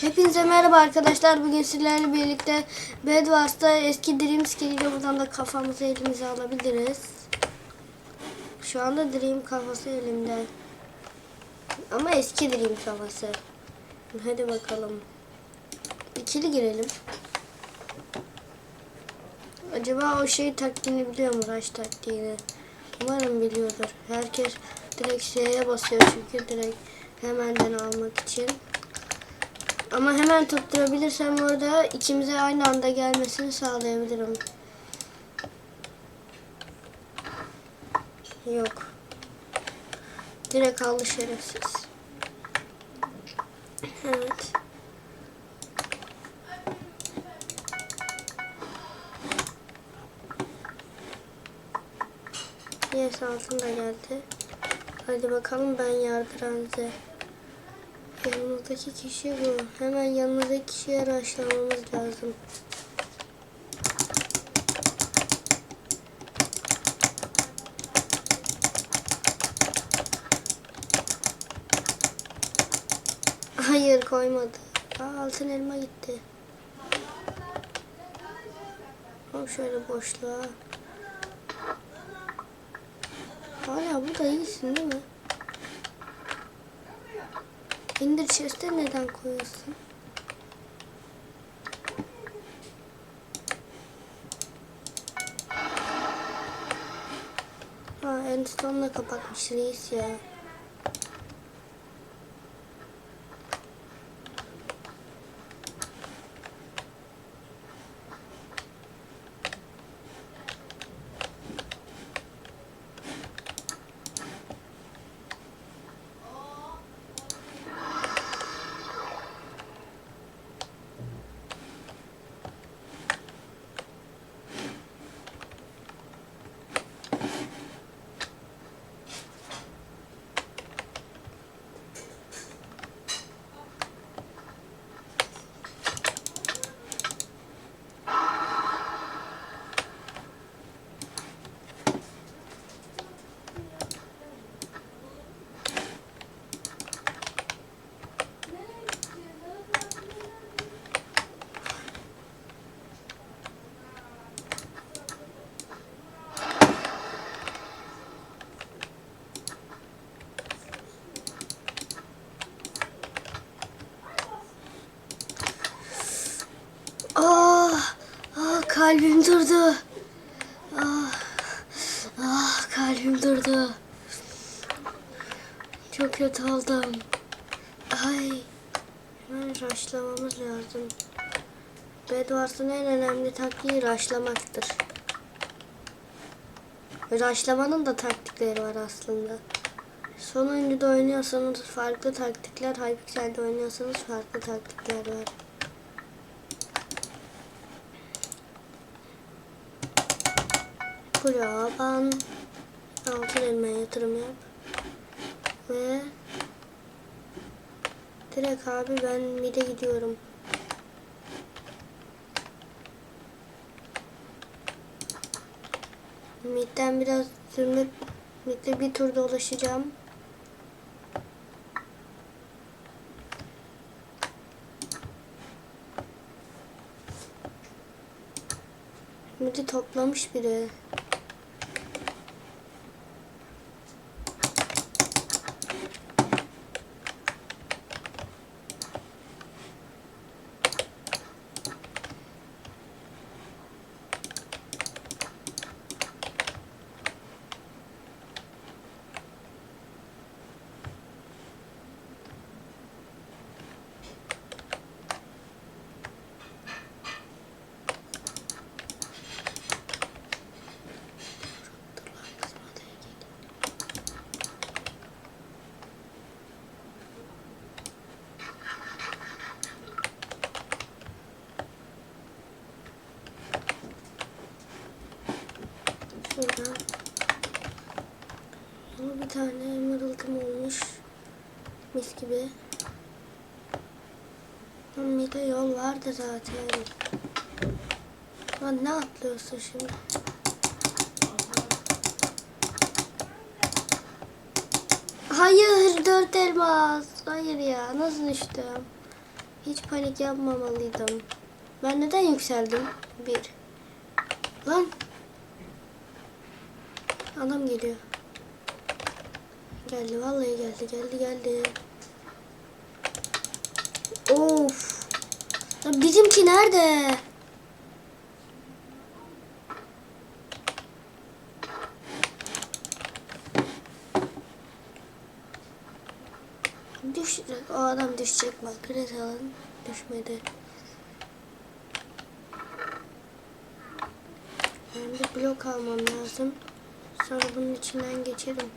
Hepinize merhaba arkadaşlar. Bugün sizlerle birlikte Bedwars'ta eski Dreams geliyor. Buradan da kafamızı elimize alabiliriz. Şu anda Dream kafası elimde. Ama eski Dream kafası. Hadi bakalım. İkili girelim. Acaba o şey taktiğini biliyor mu? Rush taktiğini. Umarım biliyordur. Herkes direkt Ş'ye basıyor çünkü direkt hemenden almak için. Ama hemen tutturabilirsem orada ikimize aynı anda gelmesini sağlayabilirim. Yok. Direkt aldı şerefsiz. Evet. Yes altın da geldi. Hadi bakalım ben yardıranze. Yanımızdaki kişi bu. Hemen yanımızdaki kişiye raşlamamız lazım. Hayır koymadı. Aa, altın elma gitti. Hop şöyle boşluğa. Hala burada iyisin değil mi? İndir chest'e neden koyuyorsun? Ha endstone'la kapatmış reis ya. Ah, ah kalbim durdu. Ah, ah kalbim durdu. Çok kötü oldum. Ay, hemen raşlamamız lazım. Bedwars'ın en önemli taktiği raşlamaktır. Raşlamanın da taktikleri var aslında. Son oyuncuda oynuyorsanız farklı taktikler, Hypixel'de oynuyorsanız farklı taktikler var. Buraya ben altın elmaya yatırım yap. Ve direkt abi ben mide gidiyorum. Midden biraz sürmek, midde bir tur dolaşacağım. Midi toplamış biri. Şuradan. Ama bir tane mırıltım olmuş. Mis gibi. Lan bir de yol vardı zaten. Lan ne atlıyorsun şimdi? Hayır dört elmas. Hayır ya nasıl düştüm? Hiç panik yapmamalıydım. Ben neden yükseldim? Bir. Lan. Adam geliyor. Geldi vallahi geldi geldi geldi. Of. Lan bizimki nerede? Düşecek. O adam düşecek bak. Gret alın. Düşmedi. Ben bir blok almam lazım. Sonra bunun içinden geçerim.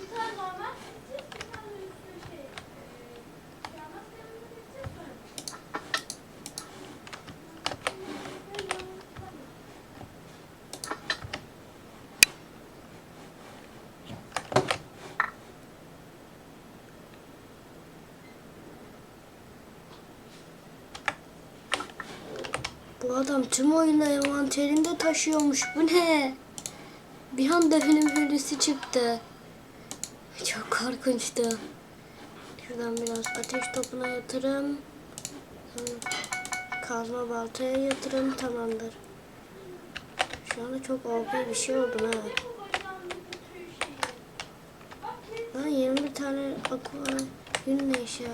Bir tane normal keseceğiz, bir tane üstüne şey, eee, yanmaz yanına keseceğiz sonra. Bu adam tüm oyunu envanterinde taşıyormuş. Bu ne? Bir anda ölüm hürrisi çıktı. Çok korkunçtu. Şuradan biraz ateş topuna yatırım. Kazma baltaya yatırım tamamdır. Şu anda çok OP bir şey oldu ha. Lan 21 tane aqua yün eşya.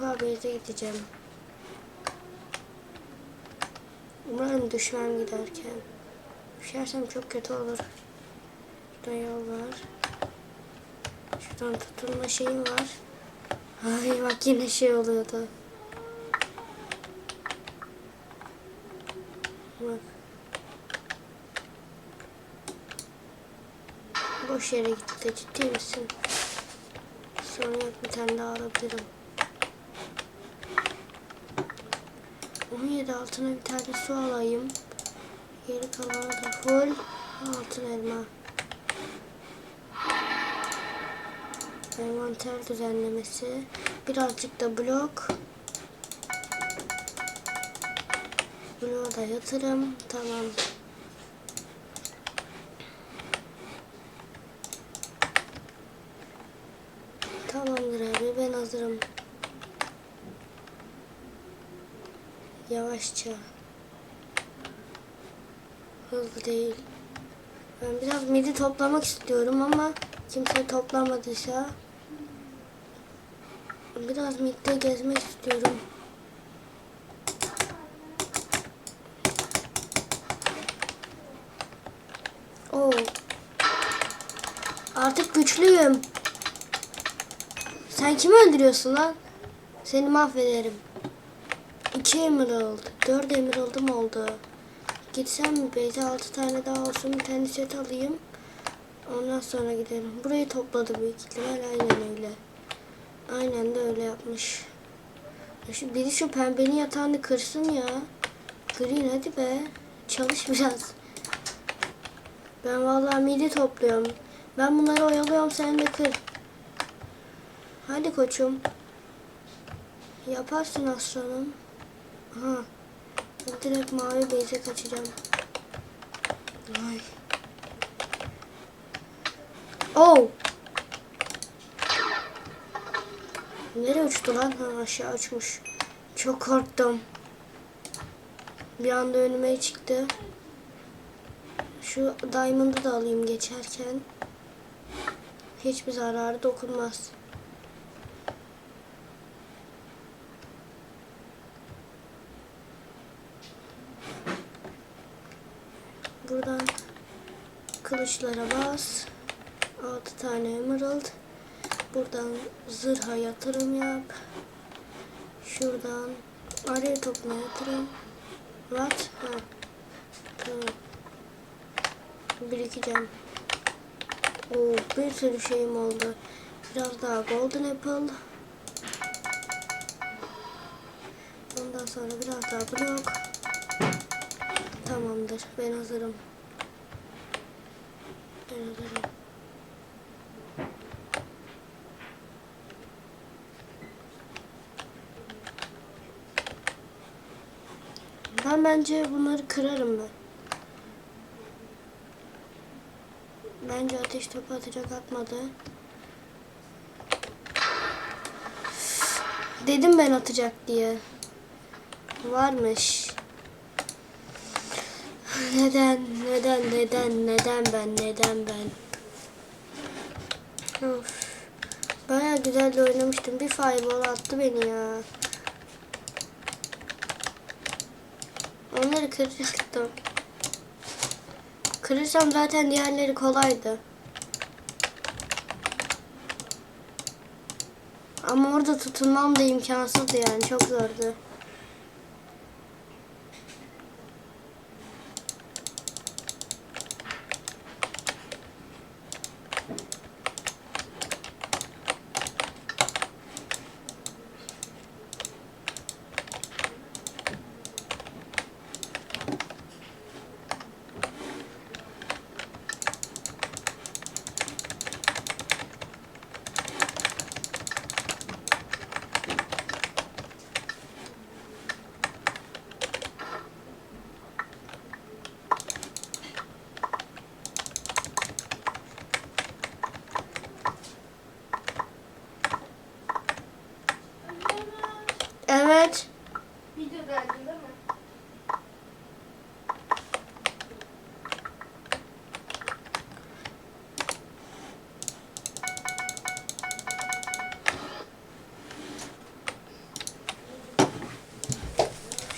Ben aqua base'e gideceğim. Umarım düşmem giderken. Düşersem çok kötü olur. Şurada yol var. Şuradan tutulma şeyim var. Ay bak yine şey oluyordu. Bak. Boş yere gitti ciddi misin? Yok bir tane daha alabilirim. 17 altına bir tane su alayım. Geri kalanı da full altın elma. Envanter düzenlemesi. Birazcık da blok. Bloğa da yatırım. Tamam. Tamamdır abi ben hazırım. Yavaşça. Hızlı değil. Ben biraz midi toplamak istiyorum ama kimse toplamadıysa biraz midde gezmek istiyorum. Oo. Artık güçlüyüm. Sen kimi öldürüyorsun lan? Seni mahvederim. İki emerald. Dört emerald'ım oldu. Gitsem mi Beyza altı tane daha olsun bir tane set alayım. Ondan sonra gidelim. Burayı topladı büyük ihtimal aynen öyle. Aynen de öyle yapmış. Ya Şu, biri şu pembenin yatağını kırsın ya. Green hadi be. Çalış biraz. Ben vallahi midi topluyorum. Ben bunları oyalıyorum sen de kır. Hadi koçum. Yaparsın aslanım. Aha. Direkt mavi beyze kaçacağım. Ay. Oh. Nereye uçtu lan? Ha, aşağı uçmuş. Çok korktum. Bir anda önüme çıktı. Şu diamond'ı da alayım geçerken. Hiçbir zararı dokunmaz. Buradan kılıçlara bas. 6 tane emerald. Buradan zırha yatırım yap. Şuradan araya topuna yatırım. What? Ha. Tamam. Birikeceğim. Oo, bir sürü şeyim oldu. Biraz daha golden apple. Ondan sonra biraz daha blok. Tamamdır. Ben hazırım. Ben bence bunları kırarım ben. Bence ateş topu atacak atmadı. Dedim ben atacak diye. Varmış. Neden, neden, neden, neden ben, neden ben? Of. Baya güzel de oynamıştım. Bir fireball attı beni ya. Onları kıracaktım. Kırırsam zaten diğerleri kolaydı. Ama orada tutunmam da imkansızdı yani. Çok zordu. Evet. Videodaydı değil mi?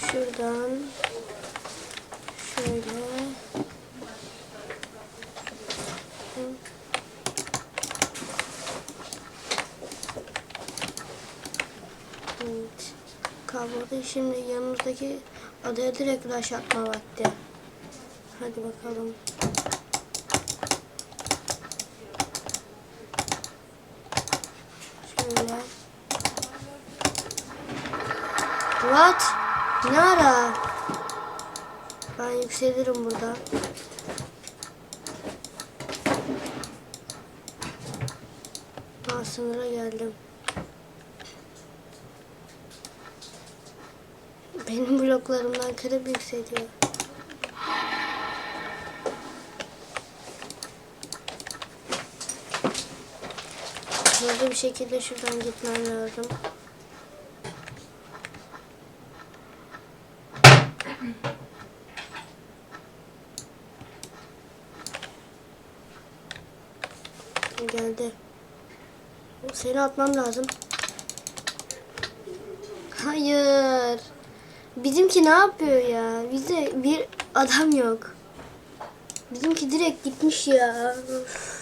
Şuradan şöyle Hı. Evet. Kabloda şimdi yanımızdaki adaya direkt rush atma vakti. Hadi bakalım. Şöyle. What? Ne ara? Ben yükselirim burada. Ha sınıra geldim. Benim bloklarımdan kırıp yükseliyor. Hızlı bir şekilde şuradan gitmem lazım. Geldi. Seni atmam lazım. Hayır. Bizimki ne yapıyor ya? Bize bir adam yok. Bizimki direkt gitmiş ya. Üf.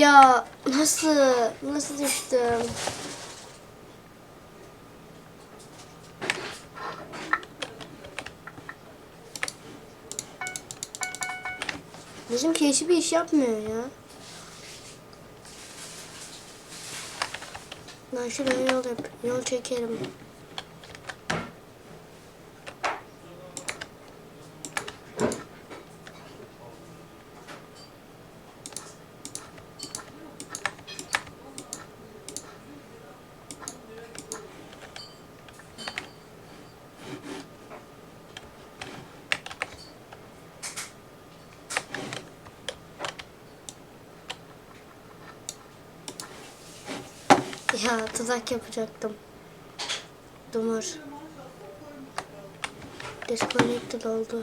Ya nasıl? Nasıl düştüm? Bizimki hiçbir iş yapmıyor ya. Ben şuraya yol, yap yol çekerim. Ya tuzak yapacaktım. Dumur. Disconnected oldu.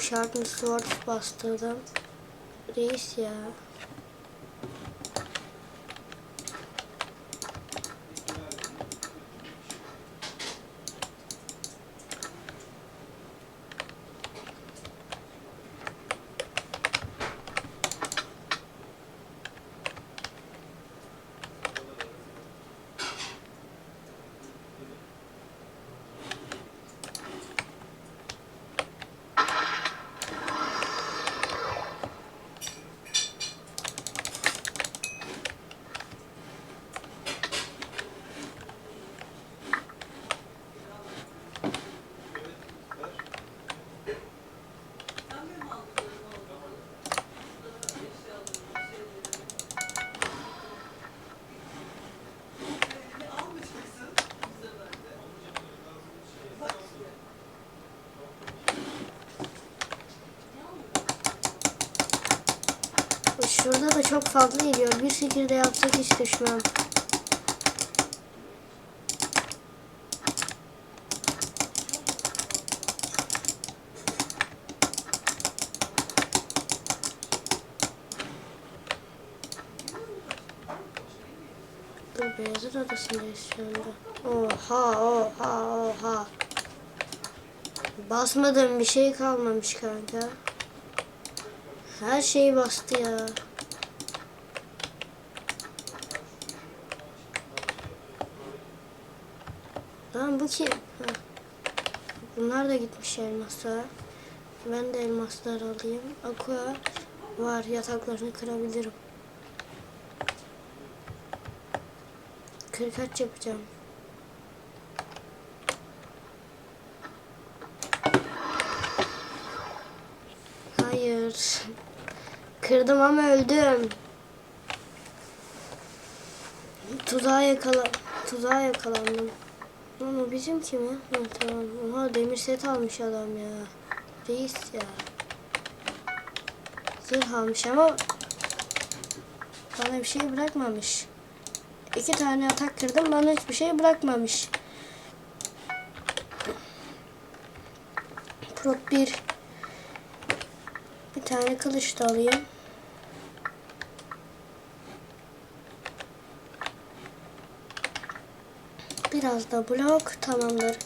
Sharpen Sword bastırdım. Reis ya. Çok fazla geliyor. Bir şekilde yapsak hiç düşmem. Beyazın odasındayız şu anda. Oha oha oha. Basmadığım bir şey kalmamış kanka. Her şeyi bastı ya. Ha. Bunlar da gitmiş elmasa. Ben de elmaslar alayım. Aqua var yataklarını kırabilirim. Kırkaç yapacağım. Hayır. Kırdım ama öldüm. Tuzağa yakala tuzağa yakalandım. O bizim kimi? Ha, tamam. Oha demir set almış adam ya. Reis ya. Zırh almış ama bana bir şey bırakmamış. İki tane atak kırdım bana hiçbir şey bırakmamış. Prot 1 Bir tane kılıç da alayım. Biraz da blok tamamdır.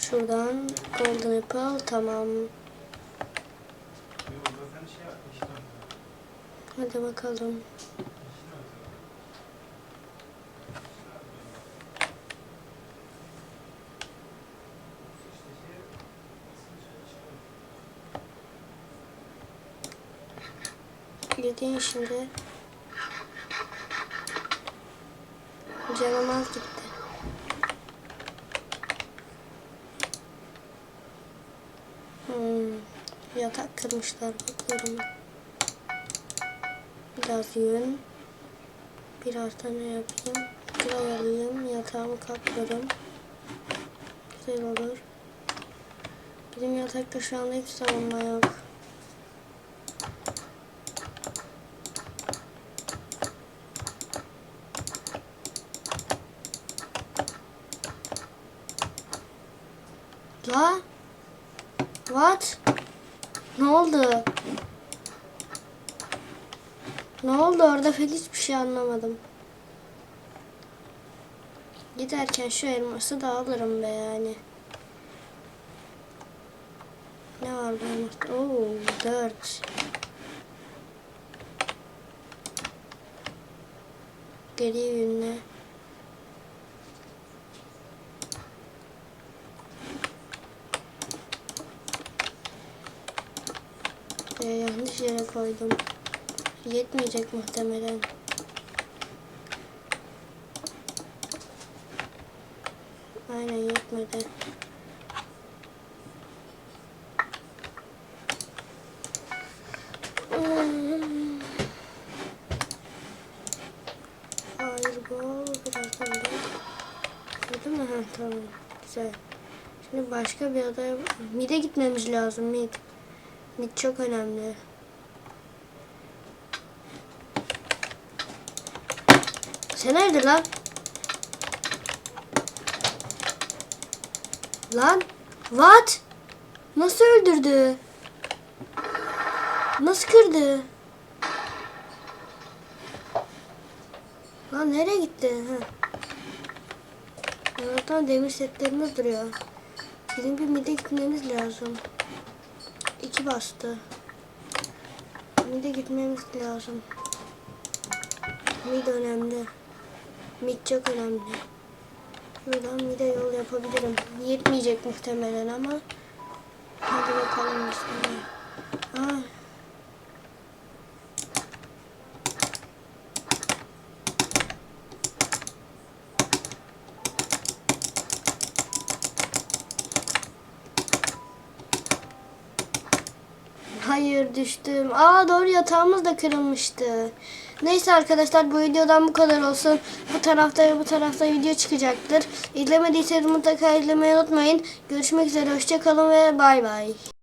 Şuradan golden apple tamam. Hadi bakalım. Yediğin şimdi. Canım az gitti. Hmm. Yatak kırmışlar bakıyorum. Biraz yün. Biraz da ne yapayım? Kray alayım. Yatağımı kaplarım. Güzel olur. Bizim yatakta şu anda hiç savunma yok. La? What? Ne oldu? Ne oldu orada pek hiçbir şey anlamadım. Giderken şu elması da alırım be yani. Ne var bu elmasta? Oo, dört. Geri yünle. yanlış yere koydum. Yetmeyecek muhtemelen. Aynen yetmedi. Hayır bu birazdan da. Burada mı? Ha, tamam. Güzel. Şimdi başka bir adaya... Mid'e gitmemiz lazım. Mid. Mid çok önemli. Sen nerede lan? Lan? What? Nasıl öldürdü? Nasıl kırdı? Lan nereye gitti? Ha. Zaten demir setlerimiz duruyor. Bizim bir mide gitmemiz lazım. İki bastı. Mide gitmemiz lazım. Mid önemli. Mid çok önemli. Buradan mide yol yapabilirim. Yetmeyecek muhtemelen ama. Hadi bakalım bismillah. Ah. Hayır düştüm. Aa doğru yatağımız da kırılmıştı. Neyse arkadaşlar bu videodan bu kadar olsun. Bu tarafta ve bu tarafta video çıkacaktır. İzlemediyseniz mutlaka izlemeyi unutmayın. Görüşmek üzere. Hoşçakalın ve bay bay.